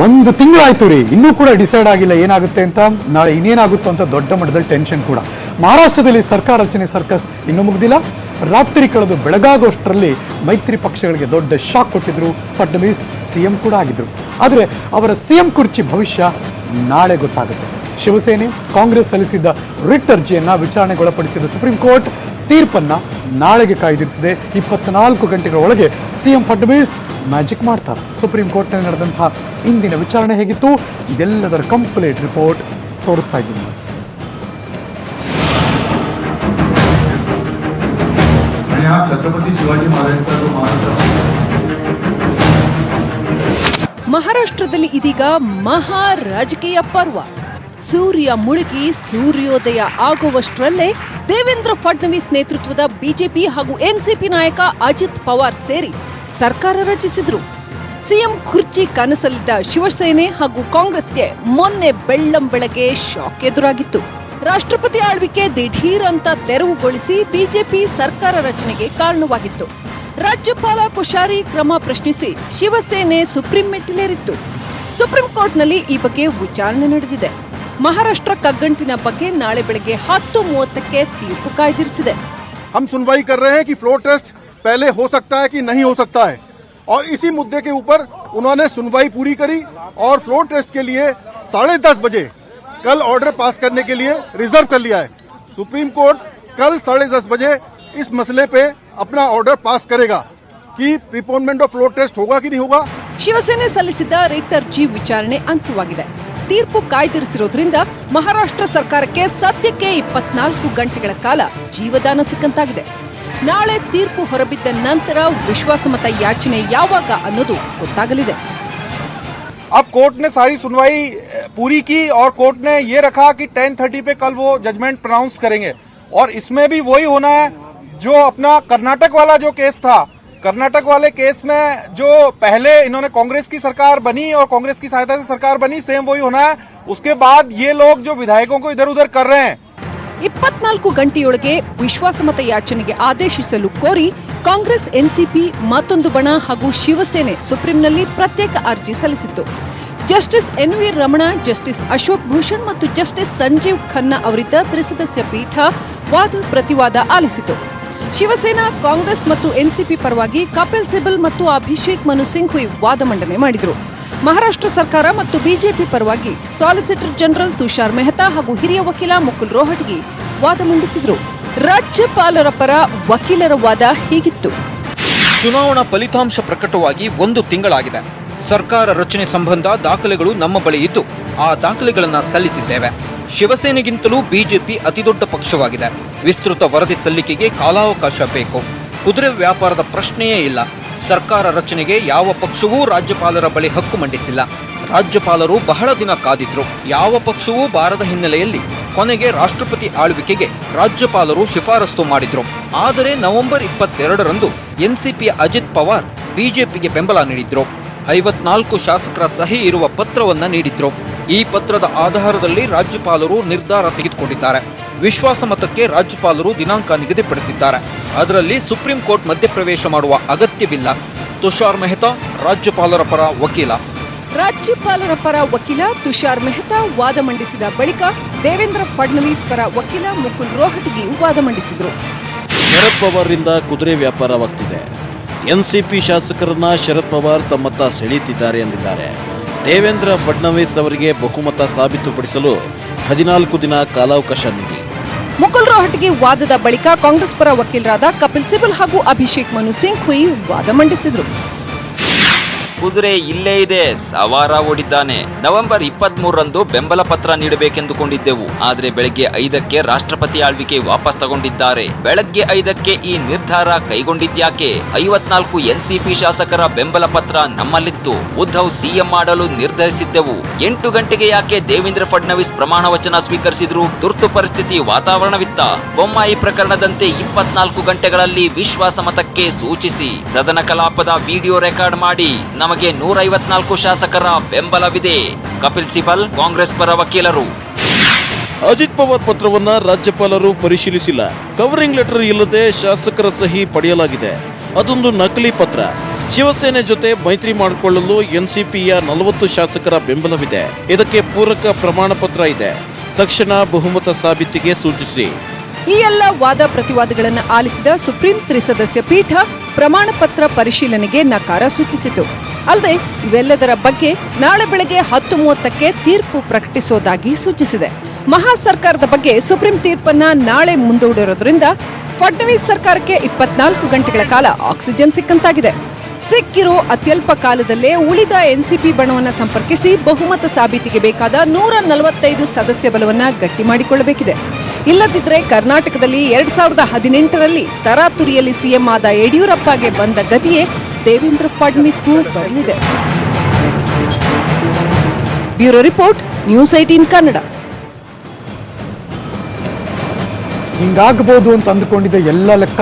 ಒಂದು ತಿಂಗಳಾಯ್ತು ರೀ. ಇನ್ನೂ ಕೂಡ ಡಿಸೈಡ್ ಆಗಿಲ್ಲ ಏನಾಗುತ್ತೆ ಅಂತ. ನಾಳೆ ಇನ್ನೇನಾಗುತ್ತೋ ಅಂತ ದೊಡ್ಡ ಮಟ್ಟದಲ್ಲಿ ಟೆನ್ಷನ್ ಕೂಡ. ಮಹಾರಾಷ್ಟ್ರದಲ್ಲಿ ಸರ್ಕಾರ ರಚನೆ ಸರ್ಕಸ್ ಇನ್ನೂ ಮುಗ್ದಿಲ್ಲ. ರಾತ್ರಿ ಕಳೆದು ಬೆಳಗಾಗೋಷ್ಟರಲ್ಲಿ ಮೈತ್ರಿ ಪಕ್ಷಗಳಿಗೆ ದೊಡ್ಡ ಶಾಕ್ ಕೊಟ್ಟಿದ್ರು. ಫಡ್ನವೀಸ್ ಸಿಎಂ ಕೂಡ ಆಗಿದ್ರು. ಆದರೆ ಅವರ ಸಿ ಎಂ ಕುರ್ಚಿ ಭವಿಷ್ಯ ನಾಳೆ ಗೊತ್ತಾಗುತ್ತೆ. ಶಿವಸೇನೆ, ಕಾಂಗ್ರೆಸ್ ಸಲ್ಲಿಸಿದ್ದ ರಿಟ್ ಅರ್ಜಿಯನ್ನು ವಿಚಾರಣೆಗೊಳಪಡಿಸಿದ ಸುಪ್ರೀಂ ಕೋರ್ಟ್ ತೀರ್ಪನ್ನು ನಾಳೆಗೆ ಕಾಯ್ದಿರಿಸಿದೆ. ಇಪ್ಪತ್ನಾಲ್ಕು ಗಂಟೆಗಳ ಒಳಗೆ ಸಿ ಎಂ ಫಡ್ನವೀಸ್ ಮ್ಯಾಜಿಕ್ ಮಾಡ್ತಾರೆ. ಸುಪ್ರೀಂ ಕೋರ್ಟ್ನಲ್ಲಿ ನಡೆದಂತಹ ಇಂದಿನ ವಿಚಾರಣೆ ಹೇಗಿತ್ತು? ಇದೆಲ್ಲದರ ಕಂಪ್ಲೀಟ್ ರಿಪೋರ್ಟ್ ತೋರಿಸ್ತಾ ಇದ್ದೀನಿ. ಮಹಾರಾಷ್ಟ್ರದಲ್ಲಿ ಇದೀಗ ಮಹಾ ರಾಜಕೀಯ ಪರ್ವ. ಸೂರ್ಯ ಮುಳುಗಿ ಸೂರ್ಯೋದಯ ಆಗುವಷ್ಟರಲ್ಲೇ ದೇವೇಂದ್ರ ಫಡ್ನವೀಸ್ ನೇತೃತ್ವದ ಬಿಜೆಪಿ ಹಾಗೂ ಎನ್ಸಿಪಿ ನಾಯಕ ಅಜಿತ್ ಪವಾರ್ ಸೇರಿ ಸರ್ಕಾರ ರಚಿಸಿದ್ರು. ಸಿಎಂ ಕುರ್ಚಿ ಕನಸಲ್ಲಿದ್ದ ಶಿವಸೇನೆ ಹಾಗೂ ಕಾಂಗ್ರೆಸ್ಗೆ ಮೊನ್ನೆ ಬೆಳ್ಳಂ ಬೆಳಗ್ಗೆ ಶಾಕ್ ಎದುರಾಗಿತ್ತು. ರಾಷ್ಟ್ರಪತಿ ಆಳ್ವಿಕೆ ದಿಢೀರ್ ಅಂತ ತೆರವುಗೊಳಿಸಿ ಬಿಜೆಪಿ ಸರ್ಕಾರ ರಚನೆಗೆ ಕಾರಣವಾಗಿತ್ತು. ರಾಜ್ಯಪಾಲ ಕುಶಾರಿ ಕ್ರಮ ಪ್ರಶ್ನಿಸಿ ಶಿವಸೇನೆ ಸುಪ್ರೀಂ ಮೆಟ್ಟಿಲೇರಿತ್ತು. ಸುಪ್ರೀಂ ಕೋರ್ಟ್ನಲ್ಲಿ ಈ ಬಗ್ಗೆ ವಿಚಾರಣೆ ನಡೆದಿದೆ. ಮಹಾರಾಷ್ಟ್ರ ಕಗ್ಗಂಟಿನ ಬಗ್ಗೆ ನಾಳೆ ಬೆಳಗ್ಗೆ ಹತ್ತು ಮೂವತ್ತಕ್ಕೆ ತೀರ್ಪು ಕಾಯ್ದಿರಿಸಿದೆ हम सुनवाई कर रहे हैं कि फ्लोर टेस्ट पहले हो सकता है कि नहीं हो सकता है और इसी मुद्दे के ऊपर उन्होंने सुनवाई पूरी करी और फ्लोर टेस्ट के लिए साढ़े दस बजे कल ऑर्डर पास करने के लिए रिजर्व कर लिया है सुप्रीम कोर्ट कल साढ़े दस बजे इस मसले पे अपना ऑर्डर पास करेगा कि प्रीपोनमेंट ऑफ फ्लोर टेस्ट होगा कि नहीं होगा ಶಿವಸೇನೆ ಸಲ್ಲಿಸಿದ್ದ ರಿಟ್ ಅರ್ಜಿ ವಿಚಾರಣೆ ಅಂತ್ಯವಾಗಿದೆ ತೀರ್ಪು ಕಾಯ್ದಿರಿಸಿರೋದ್ರಿಂದ ಮಹಾರಾಷ್ಟ್ರ ಸರ್ಕಾರಕ್ಕೆ ಸದ್ಯಕ್ಕೆ ಇಪ್ಪತ್ನಾಲ್ಕು ಗಂಟೆಗಳ ಕಾಲ ಜೀವದಾನ ಸಿಕ್ಕಂತಾಗಿದೆ ನಾಳೆ ತೀರ್ಪು ಹೊರಬಿದ್ದ ನಂತರ ವಿಶ್ವಾಸಮತ ಯಾಚನೆ ಯಾವಾಗ ಅನ್ನೋದು ಗೊತ್ತಾಗಲಿದೆ अब कोर्ट ने सारी सुनवाई अ, पूरी की और कोर्ट ने ये रखा कि 10:30 पे कल वो जजमेंट प्रोनाउंस करेंगे और इसमें भी वही होना है जो अपना कर्नाटक वाला जो केस था कर्नाटक वाले केस में जो पहले इन्होंने कांग्रेस की सरकार बनी और कांग्रेस की सहायता से सरकार बनी सेम वही होना है उसके बाद ये लोग जो विधायकों को इधर उधर कर रहे हैं ಇಪ್ಪತ್ನಾಲ್ಕು ಗಂಟೆಯೊಳಗೆ ವಿಶ್ವಾಸಮತ ಯಾಚನೆಗೆ ಆದೇಶಿಸಲು ಕೋರಿ ಕಾಂಗ್ರೆಸ್ ಎನ್ಸಿಪಿ ಮತ್ತೊಂದು ಬಣ ಹಾಗೂ ಶಿವಸೇನೆ ಸುಪ್ರೀಂನಲ್ಲಿ ಪ್ರತ್ಯೇಕ ಅರ್ಜಿ ಸಲ್ಲಿಸಿತ್ತು justice N V Ramana justice Ashok Bhushan ಮತ್ತು ಜಸ್ಟಿಸ್ ಸಂಜೀವ್ ಖನ್ನಾ ಅವರಿದ್ದ ತ್ರಿಸದಸ್ಯ ಪೀಠ ವಾದ ಪ್ರತಿವಾದ ಆಲಿಸಿತು ಶಿವಸೇನಾ, ಕಾಂಗ್ರೆಸ್ ಮತ್ತು ಎನ್ಸಿಪಿ ಪರವಾಗಿ ಕಪಿಲ್ ಸಿಬಲ್ ಮತ್ತು ಅಭಿಷೇಕ್ ಮನು ಸಿಂಘ್ವಿ ವಾದ ಮಂಡನೆ ಮಾಡಿದರು. ಮಹಾರಾಷ್ಟ್ರ ಸರ್ಕಾರ ಮತ್ತು ಬಿಜೆಪಿ ಪರವಾಗಿ ಸಾಲಿಸಿಟರ್ ಜನರಲ್ ತುಷಾರ್ ಮೆಹ್ತಾ ಹಾಗೂ ಹಿರಿಯ ವಕೀಲ ಮುಕುಲ್ ರೋಹಟ್ಗಿ ವಾದ ಮಂಡಿಸಿದರು. ರಾಜ್ಯಪಾಲರ ಪರ ವಕೀಲರ ವಾದ ಹೀಗಿತ್ತು. ಚುನಾವಣಾ ಫಲಿತಾಂಶ ಪ್ರಕಟವಾಗಿ ಒಂದು ತಿಂಗಳಾಗಿದೆ. ಸರ್ಕಾರ ರಚನೆ ಸಂಬಂಧ ದಾಖಲೆಗಳು ನಮ್ಮ ಬಳಿ ಇದ್ದು, ಆ ದಾಖಲೆಗಳನ್ನು ಸಲ್ಲಿಸಿದ್ದೇವೆ. ಶಿವಸೇನೆಗಿಂತಲೂ ಬಿಜೆಪಿ ಅತಿದೊಡ್ಡ ಪಕ್ಷವಾಗಿದೆ. ವಿಸ್ತೃತ ವರದಿ ಸಲ್ಲಿಕೆಗೆ ಕಾಲಾವಕಾಶ ಬೇಕು. ಕುದುರೆ ವ್ಯಾಪಾರದ ಪ್ರಶ್ನೆಯೇ ಇಲ್ಲ. ಸರ್ಕಾರ ರಚನೆಗೆ ಯಾವ ಪಕ್ಷವೂ ರಾಜ್ಯಪಾಲರ ಬಳಿ ಹಕ್ಕು ಮಂಡಿಸಿಲ್ಲ. ರಾಜ್ಯಪಾಲರು ಬಹಳ ದಿನ ಕಾದಿದ್ರು. ಯಾವ ಪಕ್ಷವೂ ಬಾರದ ಹಿನ್ನೆಲೆಯಲ್ಲಿ ಕೊನೆಗೆ ರಾಷ್ಟ್ರಪತಿ ಆಳ್ವಿಕೆಗೆ ರಾಜ್ಯಪಾಲರು ಶಿಫಾರಸ್ತು ಮಾಡಿದ್ರು. ಆದರೆ ನವೆಂಬರ್ ಇಪ್ಪತ್ತೆರಡರಂದು ಎನ್ಸಿಪಿಯ ಅಜಿತ್ ಪವಾರ್ ಬಿಜೆಪಿಗೆ ಬೆಂಬಲ ನೀಡಿದ್ರು. ಐವತ್ನಾಲ್ಕು ಶಾಸಕರ ಸಹಿ ಇರುವ ಪತ್ರವನ್ನ ನೀಡಿದ್ರು. ಈ ಪತ್ರದ ಆಧಾರದಲ್ಲಿ ರಾಜ್ಯಪಾಲರು ನಿರ್ಧಾರ ತೆಗೆದುಕೊಂಡಿದ್ದಾರೆ. ವಿಶ್ವಾಸಮತಕ್ಕೆ ರಾಜ್ಯಪಾಲರು ದಿನಾಂಕ ನಿಗದಿಪಡಿಸಿದ್ದಾರೆ. ಅದರಲ್ಲಿ ಸುಪ್ರೀಂ ಕೋರ್ಟ್ ಮಧ್ಯಪ್ರವೇಶ ಮಾಡುವ ಅಗತ್ಯವಿಲ್ಲ. ತುಷಾರ್ ಮೆಹ್ತಾ ರಾಜ್ಯಪಾಲರ ಪರ ವಕೀಲ. ರಾಜ್ಯಪಾಲರ ಪರ ವಕೀಲ ತುಷಾರ್ ಮೆಹ್ತಾ ವಾದ ಮಂಡಿಸಿದ ಬಳಿಕ ದೇವೇಂದ್ರ ಫಡ್ನವೀಸ್ ಪರ ವಕೀಲ ಮುಕುಲ್ ರೋಹಟಗಿ ವಾದ ಮಂಡಿಸಿದರು. ಶರದ್ ಪವಾರ್ರಿಂದ ಕುದುರೆ ವ್ಯಾಪಾರವಾಗ್ತಿದೆ. ಎನ್ಸಿಪಿ ಶಾಸಕರನ್ನ ಶರದ್ ಪವಾರ್ ತಮ್ಮತ್ತ ಸೆಳೆಯುತ್ತಿದ್ದಾರೆ ಎಂದಿದ್ದಾರೆ. ದೇವೇಂದ್ರ ಫಡ್ನವೀಸ್ ಅವರಿಗೆ ಬಹುಮತ ಸಾಬೀತುಪಡಿಸಲು ಹದಿನಾಲ್ಕು ದಿನ ಕಾಲಾವಕಾಶ ನೀಡಿ. ಮುಕುಲ್ ರೋಹಟಗಿ ವಾದದ ಬಳಿಕ ಕಾಂಗ್ರೆಸ್ ಪರ ವಕೀಲರಾದ ಕಪಿಲ್ ಸಿಬಲ್ ಹಾಗೂ ಅಭಿಷೇಕ್ ಮನು ಸಿಂಘ್ವಿ ವಾದ ಮಂಡಿಸಿದರು. ಕುದುರೆ ಇಲ್ಲೇ ಇದೆ. ಸವಾರ ಓಡಿದ್ದಾನೆ. ನವೆಂಬರ್ ಇಪ್ಪತ್ತ್ ಮೂರರಂದು ಬೆಂಬಲ ಪತ್ರ ನೀಡಬೇಕೆಂದುಕೊಂಡಿದ್ದೆವು. ಆದರೆ ಬೆಳಗ್ಗೆ ಐದಕ್ಕೆ ರಾಷ್ಟ್ರಪತಿ ಆಳ್ವಿಕೆ ವಾಪಸ್ ತಗೊಂಡಿದ್ದಾರೆ. ಬೆಳಗ್ಗೆ ಐದಕ್ಕೆ ಈ ನಿರ್ಧಾರ ಕೈಗೊಂಡಿದ್ಯಾಕೆ? ಐವತ್ನಾಲ್ಕು ಎನ್ಸಿಪಿ ಶಾಸಕರ ಬೆಂಬಲ ಪತ್ರ ನಮ್ಮಲ್ಲಿತ್ತು. ಉದ್ಧವ್ ಸಿಎಂ ಮಾಡಲು ನಿರ್ಧರಿಸಿದ್ದೆವು. ಎಂಟು ಗಂಟೆಗೆ ಯಾಕೆ ದೇವೇಂದ್ರ ಫಡ್ನವೀಸ್ ಪ್ರಮಾಣ ವಚನ ಸ್ವೀಕರಿಸಿದ್ರು? ತುರ್ತು ಪರಿಸ್ಥಿತಿ ವಾತಾವರಣವಿತ್ತ. ಬೊಮ್ಮಾಯಿ ಪ್ರಕರಣದಂತೆ ಇಪ್ಪತ್ನಾಲ್ಕು ಗಂಟೆಗಳಲ್ಲಿ ವಿಶ್ವಾಸಮತಕ್ಕೆ ಸೂಚಿಸಿ. ಸದನ ಕಲಾಪದ ವಿಡಿಯೋ ರೆಕಾರ್ಡ್ ಮಾಡಿ. ನಮಗೆ ನೂರೈವತ್ನಾಲ್ಕು ಶಾಸಕರ ಬೆಂಬಲವಿದೆ. ಕಪಿಲ್ ಸಿಬಲ್ ಕಾಂಗ್ರೆಸ್ ಪರ ವಕೀಲರು. ಅಜಿತ್ ಪವಾರ್ ಪತ್ರವನ್ನ ರಾಜ್ಯಪಾಲರು ಪರಿಶೀಲಿಸಿಲ್ಲ. ಕವರಿಂಗ್ ಲೆಟರ್ ಇಲ್ಲದೆ ಶಾಸಕರ ಸಹಿ ಪಡೆಯಲಾಗಿದೆ. ಅದೊಂದು ನಕಲಿ ಪತ್ರ. ಶಿವಸೇನೆ ಜೊತೆ ಮೈತ್ರಿ ಮಾಡಿಕೊಳ್ಳಲು ಎನ್ಸಿಪಿಯ ನಲವತ್ತು ಶಾಸಕರ ಬೆಂಬಲವಿದೆ. ಇದಕ್ಕೆ ಪೂರಕ ಪ್ರಮಾಣ ಪತ್ರ ಇದೆ. ತಕ್ಷಣ ಬಹುಮತ ಸಾಬೀತಿಗೆ ಸೂಚಿಸಿ. ಈ ಎಲ್ಲ ವಾದ ಪ್ರತಿವಾದಗಳನ್ನು ಆಲಿಸಿದ ಸುಪ್ರೀಂ ತ್ರಿಸದಸ್ಯ ಪೀಠ ಪ್ರಮಾಣ ಪತ್ರ ಪರಿಶೀಲನೆಗೆ ನಕಾರ ಸೂಚಿಸಿತು. ಅಲ್ಲದೆ ಇವೆಲ್ಲದರ ಬಗ್ಗೆ ನಾಳೆ ಬೆಳಗ್ಗೆ ಹತ್ತು ಮೂವತ್ತಕ್ಕೆ ತೀರ್ಪು ಪ್ರಕಟಿಸೋದಾಗಿ ಸೂಚಿಸಿದೆ. ಮಹಾ ಸರ್ಕಾರದ ಬಗ್ಗೆ ಸುಪ್ರೀಂ ತೀರ್ಪನ್ನ ನಾಳೆ ಮುಂದೂಡಿರೋದ್ರಿಂದ ಫಡ್ನವೀಸ್ ಸರ್ಕಾರಕ್ಕೆ ಇಪ್ಪತ್ನಾಲ್ಕು ಗಂಟೆಗಳ ಕಾಲ ಆಕ್ಸಿಜನ್ ಸಿಕ್ಕಂತಾಗಿದೆ. ಸಿಕ್ಕಿರೋ ಅತ್ಯಲ್ಪ ಕಾಲದಲ್ಲೇ ಉಳಿದ ಎನ್ಸಿಪಿ ಬಣವನ್ನು ಸಂಪರ್ಕಿಸಿ ಬಹುಮತ ಸಾಬೀತಿಗೆ ಬೇಕಾದ ನೂರ ನಲವತ್ತೈದು ಸದಸ್ಯ ಬಲವನ್ನು ಗಟ್ಟಿ ಮಾಡಿಕೊಳ್ಳಬೇಕಿದೆ. ಇಲ್ಲದಿದ್ದರೆ ಕರ್ನಾಟಕದಲ್ಲಿ ಎರಡ್ ಸಾವಿರದ ಹದಿನೆಂಟರಲ್ಲಿ ತರಾತುರಿಯಲ್ಲಿ ಸಿಎಂ ಆದ ಯಡಿಯೂರಪ್ಪಗೆ ಬಂದ ಗತಿಯೇ ದೇವೇಂದ್ರ ಫಡ್ನವೀಸ್ಗೂ ಬರಲಿದೆ bureau report news eighteen Kannada. ಹಿಂಗಾಗಬಹುದು ಅಂತ ಅಂದುಕೊಂಡಿದ್ದ ಎಲ್ಲ ಲೆಕ್ಕ